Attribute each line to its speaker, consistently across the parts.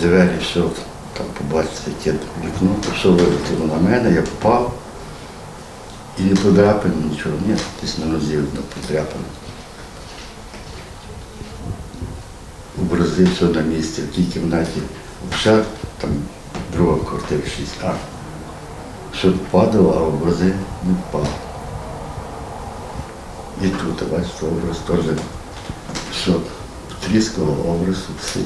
Speaker 1: Двері все, там побачите, ті вікно, все вилетіло на мене, я впав. І не подряпин, нічого, ні, десь на нозі одно подряпано. Образи все на місці, в тій кімнаті. Ще там друга квартира 6А. Все падало, а образи не впали. І тут, бачите, образ теж все тріскало, образ все.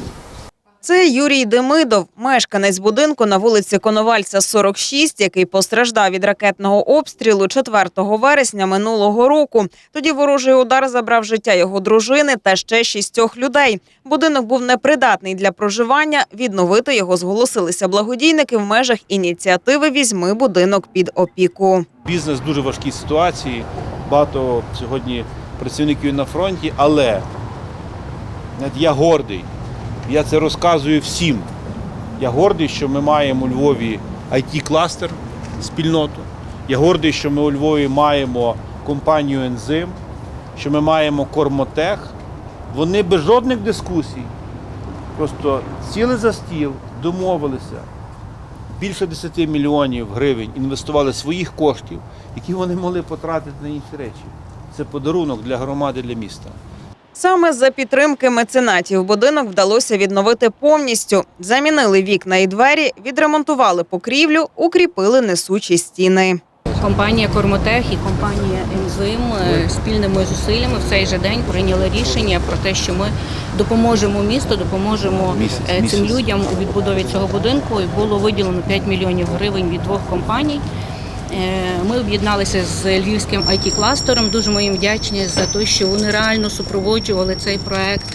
Speaker 2: Це Юрій Демидов, мешканець будинку на вулиці Коновальця, 46, який постраждав від ракетного обстрілу 4 вересня минулого року. Тоді ворожий удар забрав життя його дружини та ще шістьох людей. Будинок був непридатний для проживання. Відновити його зголосилися благодійники в межах ініціативи Візьми будинок під опіку.
Speaker 3: Бізнес дуже важкій ситуації. Багато сьогодні працівників на фронті, але я гордий. Я це розказую всім. Я гордий, що ми маємо у Львові IT-кластер, спільноту. Я гордий, що ми у Львові маємо компанію Ензим, що ми маємо Кормотех. Вони без жодних дискусій. Просто сіли за стіл, домовилися. Більше 10 мільйонів гривень інвестували своїх коштів, які вони могли потратити на інші речі. Це подарунок для громади, для міста.
Speaker 2: Саме за підтримки меценатів будинок вдалося відновити повністю. Замінили вікна і двері, відремонтували покрівлю, укріпили несучі стіни.
Speaker 4: Компанія Кормотех і компанія Ензим спільними зусиллями в цей же день прийняли рішення про те, що ми допоможемо місту, допоможемо е, цим людям у відбудові цього будинку. І було виділено 5 мільйонів гривень від двох компаній. Е, Ми об'єдналися з львівським it кластером Дуже ми їм вдячні за те, що вони реально супроводжували цей проект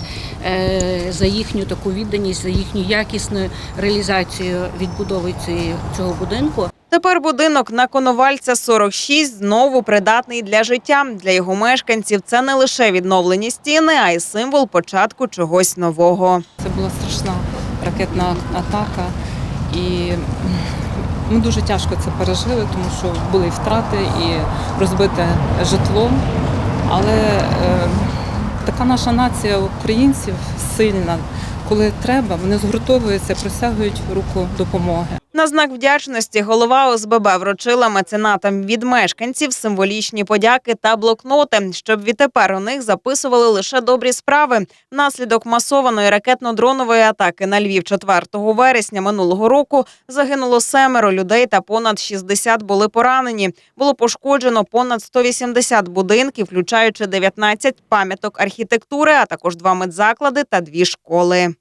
Speaker 4: е, за їхню таку відданість, за їхню якісну реалізацію відбудови цієї- цього будинку.
Speaker 2: Тепер будинок на Коновальця 46 знову придатний для життя. Для його мешканців це не лише відновлені стіни, а й символ початку чогось нового.
Speaker 5: Це була страшна ракетна атака, і ми дуже тяжко це пережили, тому що були і втрати, і розбите житло. Але е, така наша нація українців сильна. Коли треба, вони згуртовуються, просягують руку допомоги.
Speaker 2: На знак вдячності голова ОСББ вручила меценатам від мешканців символічні подяки та блокноти, щоб відтепер у них записували лише добрі справи. Внаслідок масованої ракетно-дронової атаки на Львів 4 вересня минулого року загинуло семеро людей та понад 60 були поранені. Було пошкоджено понад 180 будинків, включаючи 19 пам'яток архітектури, а також два медзаклади та дві школи.